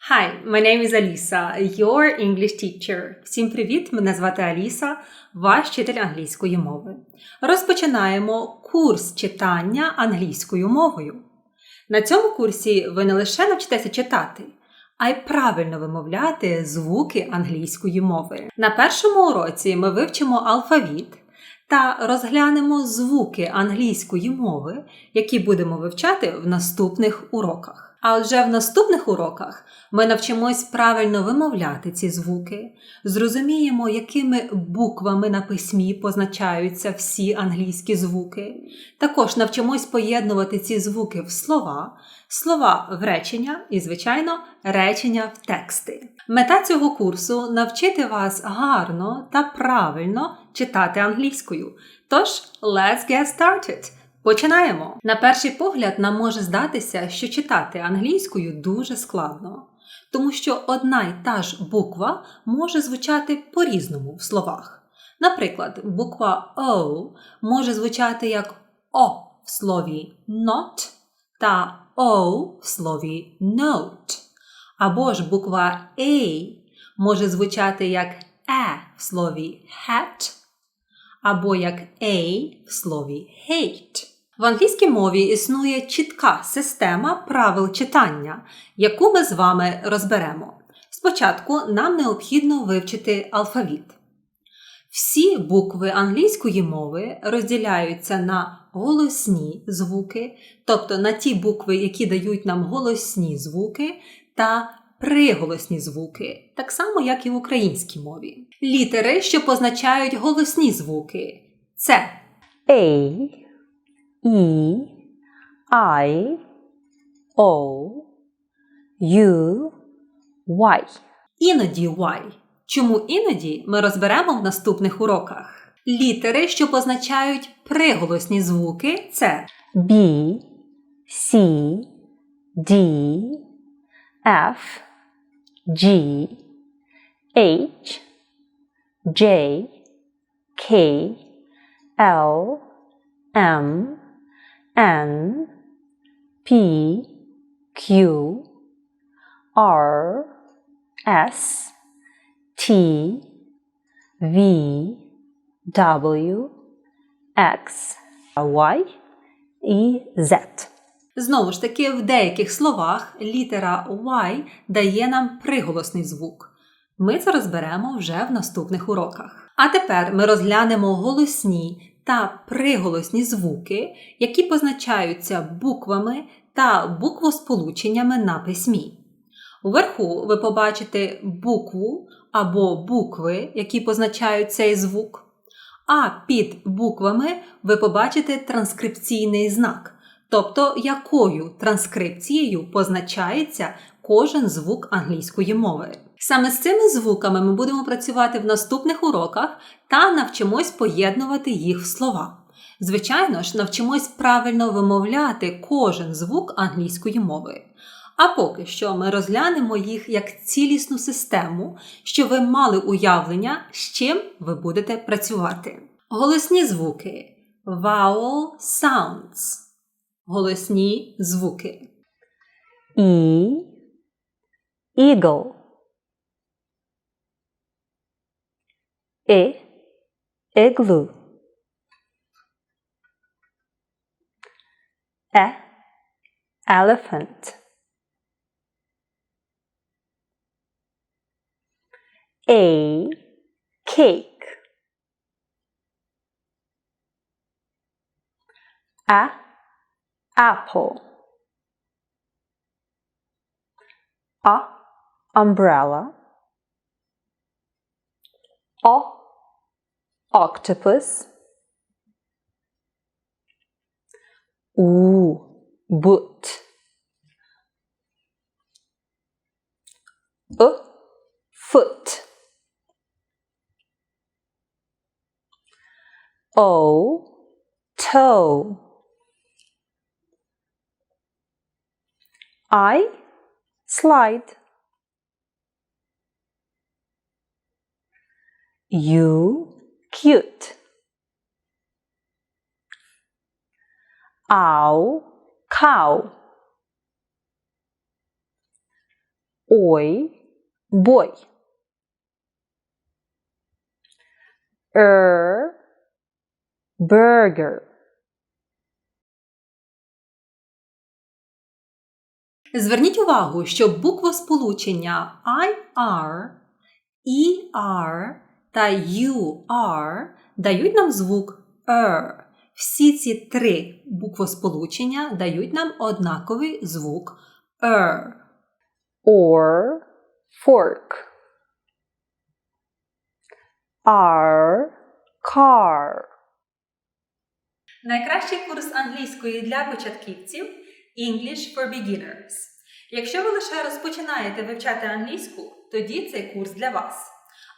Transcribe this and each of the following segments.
Hi, my name is Alisa, your English teacher. Всім привіт! Мене звати Аліса, ваш вчитель англійської мови. Розпочинаємо курс читання англійською мовою. На цьому курсі ви не лише навчитеся читати, а й правильно вимовляти звуки англійської мови. На першому уроці ми вивчимо алфавіт та розглянемо звуки англійської мови, які будемо вивчати в наступних уроках. А отже, в наступних уроках ми навчимось правильно вимовляти ці звуки, зрозуміємо, якими буквами на письмі позначаються всі англійські звуки. Також навчимось поєднувати ці звуки в слова, слова в речення і, звичайно, речення в тексти. Мета цього курсу навчити вас гарно та правильно читати англійською. Тож, let's get started! Починаємо! На перший погляд, нам може здатися, що читати англійською дуже складно, тому що одна й та ж буква може звучати по-різному в словах. Наприклад, буква O може звучати як О в слові not та O в слові note. Або ж буква A може звучати як E в слові hat, або як A в слові hate. В англійській мові існує чітка система правил читання, яку ми з вами розберемо. Спочатку нам необхідно вивчити алфавіт. Всі букви англійської мови розділяються на голосні звуки, тобто на ті букви, які дають нам голосні звуки, та приголосні звуки, так само, як і в українській мові. Літери, що позначають голосні звуки, це A, E, I, O, U, Y. Іноді Y. Чому іноді ми розберемо в наступних уроках. Літери, що позначають приголосні звуки, це B, C, D, F, G, H, J, K, L, M, N, P, Q, R, S, T, V, W, X, Y і Z. знову ж таки в деяких словах літера Y дає нам приголосний звук. Ми це розберемо вже в наступних уроках. А тепер ми розглянемо голосні та приголосні звуки, які позначаються буквами та буквосполученнями на письмі. Уверху ви побачите букву або букви, які позначають цей звук. А під буквами ви побачите транскрипційний знак, тобто якою транскрипцією позначається кожен звук англійської мови. Саме з цими звуками ми будемо працювати в наступних уроках та навчимось поєднувати їх в слова. Звичайно ж, навчимось правильно вимовляти кожен звук англійської мови. А поки що ми розглянемо їх як цілісну систему, щоб ви мали уявлення, з чим ви будете працювати. Голосні звуки vowel sounds. Голосні звуки. E, eagle. E, igloo. E, elephant. A, cake. A, apple. A, umbrella. O, octopus. U, boot. U, foot. O, toe. I, slide. You, cute. Ow, cow. Ой, boy. Er, burger. Зверніть увагу, що буквосполучення IR, ER та UR дають нам звук R. Всі ці три буквосполучення дають нам однаковий звук R. Or, fork. R, car. Найкращий курс англійської для початківців English for Beginners. Якщо ви лише розпочинаєте вивчати англійську, тоді цей курс для вас.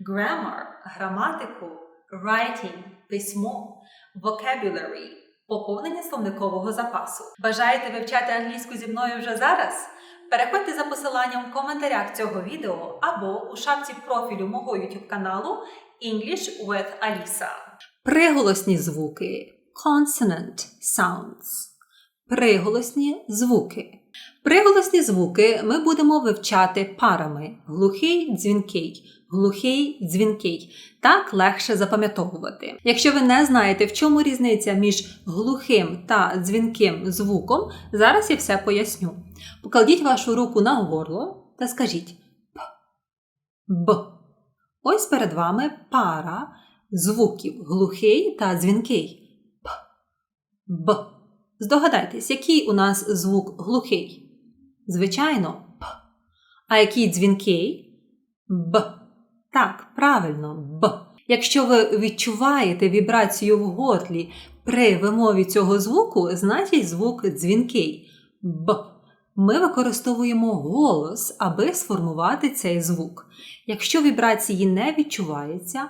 grammar – граматику, writing – письмо, vocabulary – поповнення словникового запасу. Бажаєте вивчати англійську зі мною вже зараз? Переходьте за посиланням в коментарях цього відео або у шапці профілю мого YouTube каналу English with Alisa. Приголосні звуки consonant sounds. Приголосні звуки. Приголосні звуки ми будемо вивчати парами глухий, дзвінкий, глухий, дзвінкий. Так легше запам'ятовувати. Якщо ви не знаєте, в чому різниця між глухим та дзвінким звуком, зараз я все поясню. Покладіть вашу руку на горло та скажіть П. Б. Ось перед вами пара звуків глухий та дзвінкий. П. Б. Здогадайтесь, який у нас звук глухий? Звичайно, П. А який дзвінкий? Б. Так, правильно, Б. Якщо ви відчуваєте вібрацію в горлі при вимові цього звуку, значить звук дзвінкий. Б. Ми використовуємо голос, аби сформувати цей звук. Якщо вібрації не відчувається,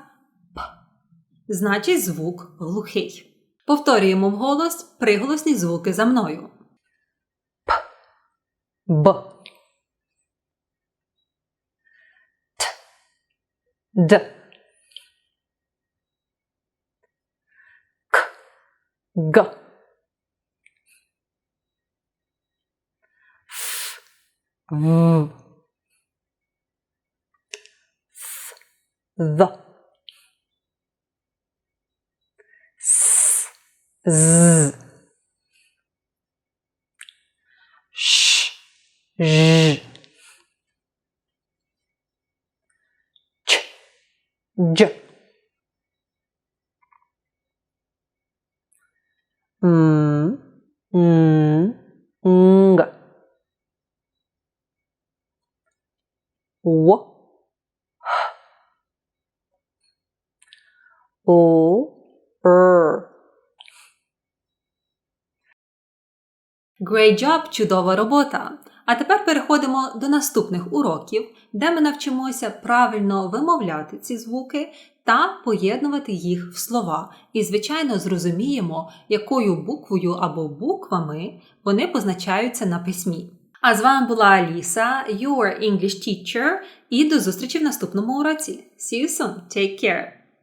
П. Значить звук глухий. Повторюємо вголос приголосні звуки за мною. B. T. D. K. G. F. V. Th. The. S. Z. Sh. Ž. Č. Dž. M. N. Ng. W. H. O. Great job! Чудова робота! А тепер переходимо до наступних уроків, де ми навчимося правильно вимовляти ці звуки та поєднувати їх в слова. І, звичайно, зрозуміємо, якою буквою або буквами вони позначаються на письмі. А з вами була Аліса, your English teacher, і до зустрічі в наступному уроці. See you soon! Take care!